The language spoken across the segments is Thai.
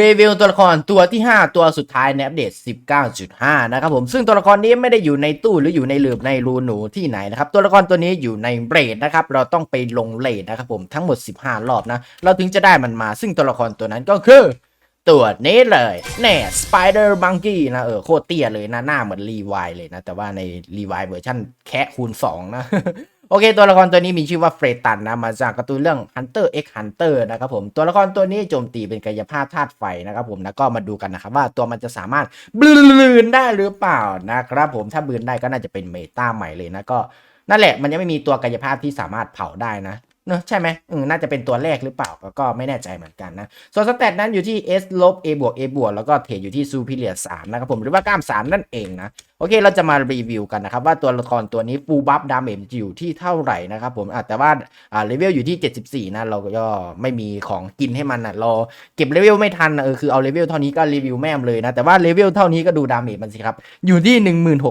รีวิวตัวละครตัวที่ 5 ตัวสุดท้ายในอัปเดต 19.5 นะครับผมซึ่งตัวละครนี้ไม่ได้อยู่ในตู้หรืออยู่ในหลืบในรูหนูที่ไหนนะครับ ตัวละครตัวนี้อยู่ในเรดนะครับ เราต้องไปลงเรดนะครับผมทั้งหมด 15 รอบนะ เราถึงจะได้มันมา ซึ่งตัวละครตัวนั้นก็คือตัวนี้เลยแน่ Spider Monkey นะเออโคตรเตี้ยเลยนะ หน้าเหมือนรีวายเลยนะ แต่ว่าในรีวายเวอร์ชันแค่คูณ 2 นะ โอเค ตัวละครตัวนี้มีชื่อว่าเฟรตันนะมาจากการ์ตูนเรื่อง Hunter x Hunter นะครับผมตัวละครตัวนี้โจมตีเป็นกายภาพธาตุไฟนะครับผมแล้วก็มาดูกันนะครับว่าตัวมันจะสามารถบลืนได้หรือเปล่านะครับผมถ้าบลืนได้ก็น่าจะเป็นเมตาใหม่เลยนะก็นั่นแหละมันยังไม่มีตัวกายภาพที่สามารถเผาได้นะเนอะใช่ไหมอืมน่าจะเป็นตัวแรกหรือเปล่าก็ก็ไม่แน่ใจเหมือนกันนะ ส่วนสเตตนั้นอยู่ที่ S ลบ A บวก A บวกแล้วก็เทรดอยู่ที่ Superior 3 นะครับผมหรือว่ากล้าม 3 นั่นเองนะ โอเคเราจะมารีวิวกันนะครับ ว่าตัวละครตัวนี้ฟูลบัฟดาเมจอยู่ที่เท่าไหร่นะครับผมอะแต่ว่าอ่าเลเวลอยู่ที่ 74 นะ เราก็ไม่มีของกินให้มันนะเราเก็บเลเวลไม่ทันนะเออคือเอาเลเวลเท่านี้ก็รีวิวแม่มเลยนะ แต่ว่าเลเวลเท่านี้ก็ดูดาเมจมันสิครับ อยู่ที่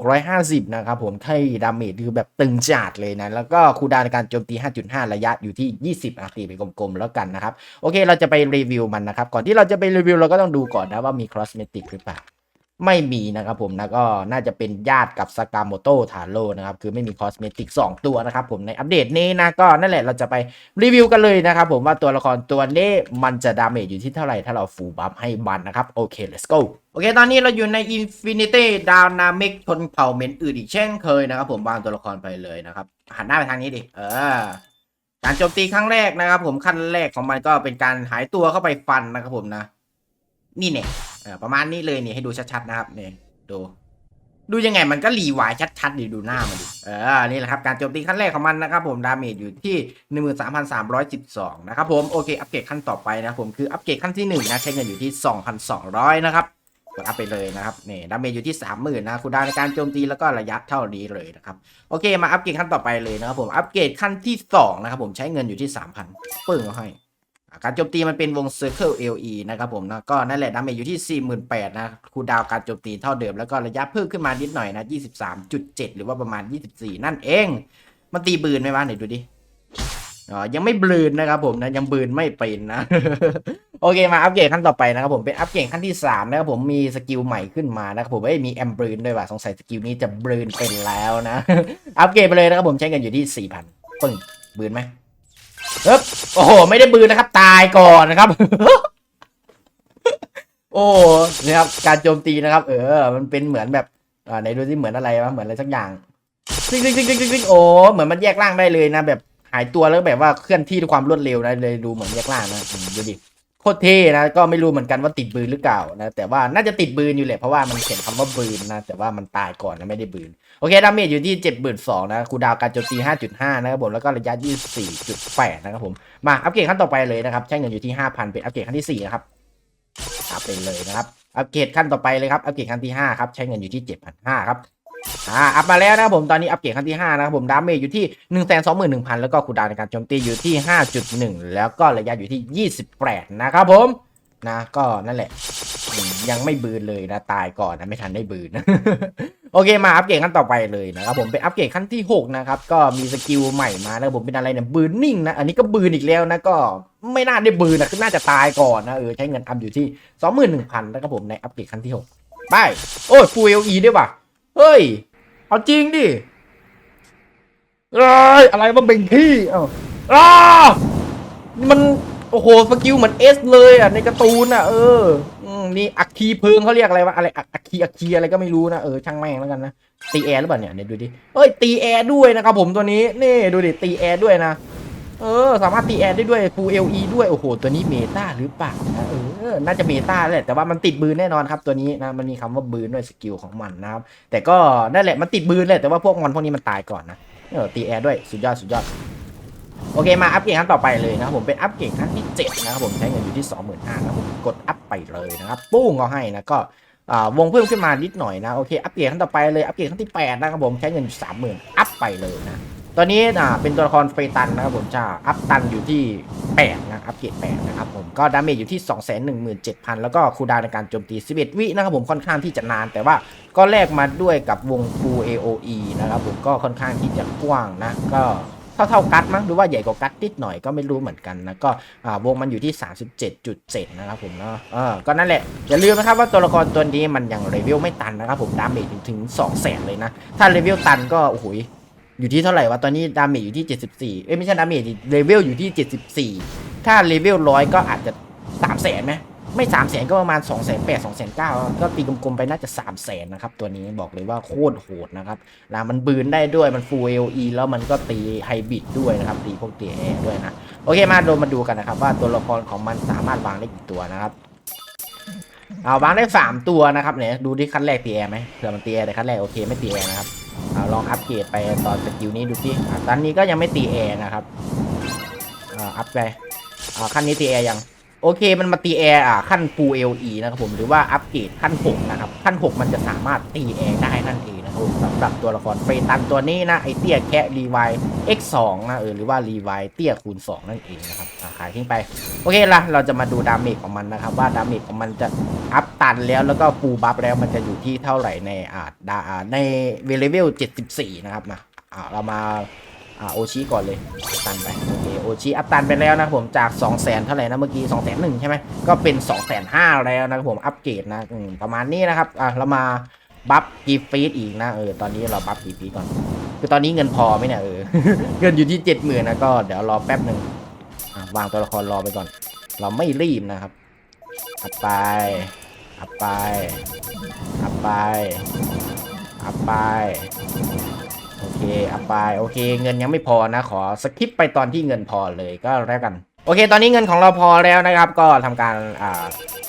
1650 นะครับผมให้ดาเมจคือแบบตึงจัดเลยนะ แล้วก็คูดานในการโจมตี 5.5 ระยะอยู่ที่ 20อะตีไปกลมๆแล้วกันนะครับโอเคเราจะไปรีวิวมันนะครับก่อนที่เราจะไปรีวิวเราก็ต้องดูก่อนนะว่ามีครอสเมติกหรือเปล่า ไม่มีนะครับผมนะก็น่าจะเป็นญาติกับสกาโมโตทาโร่นะครับ คือไม่มีคอสเมติก 2 ตัวนะครับผมในอัปเดตนี้นะก็นั่นแหละเราจะไปรีวิวกันเลยนะครับผมว่าตัวละครตัวนี้มันจะดาเมจอยู่ที่เท่าไหร่ ถ้าเราฟูลบัฟให้บันนะครับ โอเค let's go โอเค ตอนนี้เราอยู่ใน Infinity Dynamic ชนเผ่าเมนอื่นอีกเช่นเคยนะครับผมวางตัวละครไปเลยนะครับ หันหน้าไปทางนี้ดิเออการโจมตีครั้งแรกนะครับ ผมขั้นแรกของมันก็เป็นการหายตัวเข้าไปฟันนะครับผมนะ นี่เนี่ย เออประมาณนี้เลยเนี่ยให้ดูชัดๆนะครับเนี่ยดู ดูยังไงมันก็รีวายชัดๆดิดูหน้ามันดิเออนี่แหละครับการโจมตีขั้นแรกของมันนะครับผมดาเมจอยู่ที่ 13,312 นะครับผมโอเคอัปเกรดขั้นต่อไปนะผมคืออัปเกรดขั้นที่1นะใช้เงินอยู่ที่ 2,200 นะครับกดอัพไปเลยนะครับนี่ดาเมจอยู่ที่ 30,000นะคูดาวน์ในการโจมตีแล้วก็ระยะเท่านี้เลยนะครับโอเคมาอัปเกรดขั้นต่อไปเลยนะครับผมอัปเกรดขั้นที่สองนะครับผมใช้เงินอยู่ที่ 3,000 ปึ้งเอาให้ การโจมตีมันเป็นวง Circle LE นะครับผมนะก็นั่นแหละดาเมจอยู่ที่ 48,000นะคูดาวการโจมตีเท่าเดิม แล้วก็ระยะเพิ่มขึ้นมานิดหน่อยนะ 23.7 หรือว่าประมาณ 24 นั่นเอง มันตีบืนไหมวะไหนดูดิอ๋อยังไม่บลืนนะครับผมนะยังบืนไม่เป็นนะ โอเคมาอัปเกรดขั้นต่อไปนะครับผมเป็นอัปเกรดขั้นที่ 3 นะครับผมมีสกิลใหม่ขึ้นมานะครับผมเอ้ยมีแอมบลืนด้วยว่ะสงสัยสกิลนี้จะบลืนเป็นแล้วนะ อัปเกรดไปเลยนะครับผมใช้เงินอยู่ที่4,000ปึ้งบืนไหม เอ๊บโอ้โห ไม่ได้บืนนะครับ ตายก่อนนะครับ โอ้เนี่ยครับ การโจมตีนะครับ เออ มันเป็นเหมือนแบบ อ่าในดูที่เหมือนอะไรวะ เหมือนอะไรสักอย่างซิงซิงซิงซิงซิงซิงโอ้ เหมือนมันแยกร่างได้เลยนะ แบบหายตัวแล้วแบบว่าเคลื่อนที่ด้วยความรวดเร็วนะเลยดูเหมือนแยกร่างนะดูดิ โคตรเท่นะ ก็ไม่รู้เหมือนกันว่าติดบืนหรือเปล่านะ แต่ว่าน่าจะติดบืนอยู่แหละเพราะว่ามันเขียนคำว่าบืนนะ แต่ว่ามันตายก่อนนะไม่ได้บืน โอเคดาเมจอยู่ที่72,000นะคูดาวการโจมตี5.5นะครับผมแล้วก็ระยะ24.8นะครับผมมาอัปเกรดขั้นต่อไปเลยนะครับใช้เงินอยู่ที่5,000เป็นอัปเกรดขั้นที่4นะครับอัพไปเลยนะครับอัปเกรดขั้นต่อไปเลยครับอัปเกรดขั้นที่5ครับใช้เงินอยู่ที่7,500ครับ อ่าอัพมาแล้วนะครับผมตอนนี้อัปเกรดขั้นที่ 5 นะครับผมดาเมจอยู่ที่ 121,000 แล้วก็คูดาวในการโจมตีอยู่ที่ 5.1 แล้วก็ระยะอยู่ที่ 28 นะครับผมนะก็นั่นแหละ ยังไม่บืนเลยนะตายก่อนนะไม่ทันได้บืน โอเคมาอัปเกรดขั้นต่อไปเลยนะครับผมเป็นอัปเกรดขั้นที่ 6 นะครับ ก็มีสกิลใหม่มานะครับผมเป็นอะไรเนี่ยบืนนิ่งนะอันนี้ก็บืนอีกแล้วนะก็ไม่น่าได้บืนนะคือน่าจะตายก่อนนะเออใช้เงินอัพอยู่ที่ 21,000นะครับผมในอัปเกรดขั้นที่ 6 ไปโอ้ยฟูเอลีด้วยว่ะ เฮ้ย เอาจริงดิเอ้ยอะไรมาเบ่งที่เอ้าอ้านี่มัน โอ้โห สกิลเหมือนเอสเลยอะ ในการ์ตูนอะ เอออืมนี่อัคคีเพลิงเขาเรียกอะไรวะ อะไร อัคคีอัคคีอะไรก็ไม่รู้นะ เออ ช่างแม่งแล้วกันนะ ตีแอร์หรือเปล่าเนี่ยเนี่ยดูดิเอ้ย ตีแอร์ด้วยนะครับผมตัวนี้ นี่ ดูดิ ตีแอร์ด้วยนะ เออ สามารถตีแอร์ได้ด้วยฟูเอลีด้วย โอ้โห ตัวนี้เมตาหรือเปล่านะเออ น่าจะเมตาแหละแต่ว่ามันติดบืนแน่นอนครับตัวนี้นะ มันมีคำว่าบืนด้วยสกิลของมันนะครับ แต่ก็นั่นแหละมันติดบืนแหละแต่ว่าพวกมอนพวกนี้มันตายก่อนนะ เออ ตีแอร์ด้วย สุดยอด สุดยอดโอเคมาอัปเกรดขั้นต่อไปเลยนะครับผมเป็นอัปเกรดขั้นที่7นะครับผมใช้เงินอยู่ที่ 25,000นะครับผมกดอัพไปเลยนะครับปุ้งก็ให้นะก็อ่าวงเพิ่มขึ้นมานิดหน่อยนะโอเคอัปเกรดขั้นต่อไปเลยอัปเกรดขั้นที่8นะครับผมใช้เงินอยู่30,000อัพไปเลยนะ ตอนนี้อ่าเป็นตัวละครเฟตันนะครับผมจะอัพตันอยู่ที่8นะอัปเกรด8นะครับผมก็ดาเมจอยู่ที่ 217,000 แล้วก็คูลดาวในการโจมตี 11 วินะครับผมค่อนข้างที่จะนาน แต่ว่าก็แลกมาด้วยกับวง Full AOE นะครับผมก็ค่อนข้างที่จะกว้างนะก็เท่าๆกัดมั้งหรือว่าใหญ่กว่ากัดนิดหน่อยก็ไม่รู้เหมือนกันนะก็อ่าวงมันอยู่ที่ 37.7 นะครับผมเนาะเออก็นั่นแหละ อย่าลืมนะครับว่าตัวละครตัวนี้มันยังเลเวลไม่ตันนะครับผมดาเมจถึงถึงแสนเลยนะ ถ้าเลเวลตันก็โอ้โห อยู่ที่เท่าไหร่วะ ตอนนี้ดาเมจอยู่ที่ 74 เอ้ยไม่ใช่ดาเมจเลเวลอยู่ที่ 74 ถ้าเลเวลร้อยก็อาจจะ3แสนไหมไม่3แสนก็ประมาณ2 8 0 0 0 2 9 0 0ก็ตีกลมๆไปน่าจะ3แสนนะครับ ตัวนี้บอกเลยว่าโคตรโหดนะครับนะมันบืนได้ด้วยมันฟูเอลีแล้วมันก็ตีไฮบริดด้วยนะครับ ตีพวกตีแอร์ด้วยนะ โอเคมาดูมาดูกันนะครับ ว่าตัวละครของมันสามารถวางได้กี่ตัวนะครับเอาวางได้ 3 ตัวนะครับเนี่ยดูที่ขั้นแรกตีแอร์ไหมเผื่อมันตีแอร์แต่ขั้นแรกโอเคไม่ตีแอร์นะครับ เอาลองอัปเกรดไปตอนสกิลนี้ดูสิตอนนี้ก็ยังไม่ตีแอร์นะครับอัพไปอ่าขั้นนี้ตีแอร์ยัง โอเคมันมาตีแอร์อะขั้นฟูเอลีนะครับผมหรือว่าอัปเกรดขั้น 6 นะครับ ขั้น 6 มันจะสามารถตีแอร์ได้นั่นเอง สำหรับตัวละครเฟรตันตัวนี้นะไอเตี้ยแคะรีไว x2 นะเออหรือว่ารีไวเตี้ยคูณ 2 นั่นเองนะครับขายทิ้งไป โอเคละเราจะมาดูดาเมจของมันนะครับว่าดาเมจของมันจะอัพตันแล้วแล้วก็ฟูบัฟแล้วมันจะอยู่ที่เท่าไหร่ในอ่าดาในเวเลเวล 74 นะครับมาอ่าเรามาอ่าโอชิก่อนเลยตันไปโอเคโอชิอัพตันไปแล้วนะผมจาก 2 0 0 0 0 0เท่าไหร่นะเมื่อกี้2 0 0 0 0 0ใช่ไหมก็เป็น2 5 0 0 0แล้วนะผมอัปเกรดนะประมาณนี้นะครับอะเรามา บัฟกีฟีดอีกนะเออตอนนี้เราบัฟกีฟีดก่อน คือตอนนี้เงินพอไหมเนี่ยเออเงินอยู่ที่เจ็ดหมื่นนะก็เดี๋ยวรอแป๊บหนึ่งวางตัวละครรอไปก่อน เราไม่รีบนะครับอัพไปอัพไปอัพไปอัพไปโอเคอัพไปโอเค เงินยังไม่พอนะขอสคิปไปตอนที่เงินพอเลยก็แล้วกัน โอเค ตอนนี้เงินของเราพอแล้วนะครับ ก็ทำการอ่า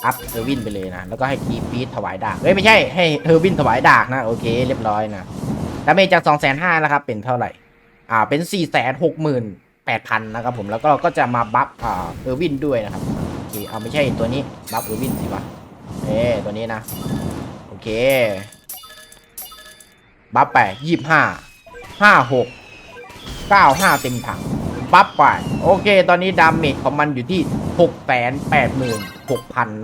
อัพเฮอร์วินไปเลยนะ แล้วก็ให้คีฟีดถวายดาบเอ้ยไม่ใช่ให้เฮอร์วินถวายดาบนะ โอเค เรียบร้อยนะดาเมจจาก2 5 0 0 0นะครับ เป็นเท่าไหร่ อ่า เป็น4 6 8 0 0 0นแปดพันนะครับผม แล้วก็ก็จะมาบัฟอ่าเออร์วินด้วยนะครับโอเคเอาไม่ใช่ตัวนี้ บัฟเออร์วินสิวะ เอ้ตัวนี้นะ โอเค บัฟไปยี่ห้าห้าหกเก้าห้าเต็มถังบัฟไป โอเค ตอนนี้ดาเมจของมันอยู่ที่6 8 8 6 0 0 0น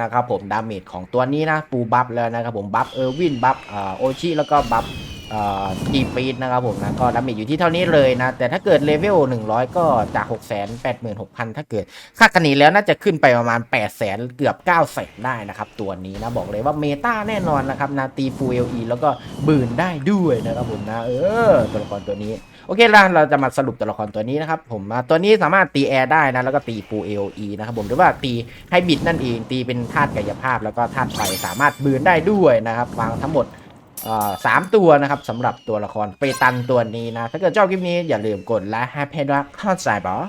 ะครับผมดาเมจของตัวนี้นะปูบัฟแล้วนะครับผมบัฟเออร์วินบัฟโอชิแล้วก็บัฟ ทีปีดนะครับผมนะก็ดาเมจอยู่ที่เท่านี้เลยนะ แต่ถ้าเกิดเลเวล 100 ก็จาก 6 8 6 0 0 0 ถ้าเกิดค่ากันนี้แล้วน่าจะขึ้นไปประมาณ 8 0 0 0 0เกือบ 9 0 0 0 0ได้นะครับ ตัวนี้นะบอกเลยว่าเมตาแน่นอนนะครับนาตีฟูเอลีแล้วก็บืนได้ด้วยนะครับผมนะ เออ ตัวละครตัวนี้ โอเคละเราจะมาสรุปตัวละครตัวนี้นะครับผมอะตัวนี้สามารถตีแอร์ได้นะแล้วก็ตีฟูเอลีนะครับผมหรือว่าตีให้บิดนั่นเองตีเป็นธาตุกายภาพ แล้วก็ธาตุไฟสามารถบืนได้ด้วยนะครับวางทั้งหมด สามตัวนะครับสำหรับตัวละครเปตันตัวนี้นะ ถ้าเกิดชอบคลิปนี้อย่าลืมกดไลค์ให้เพจว่าเข้าใจปะ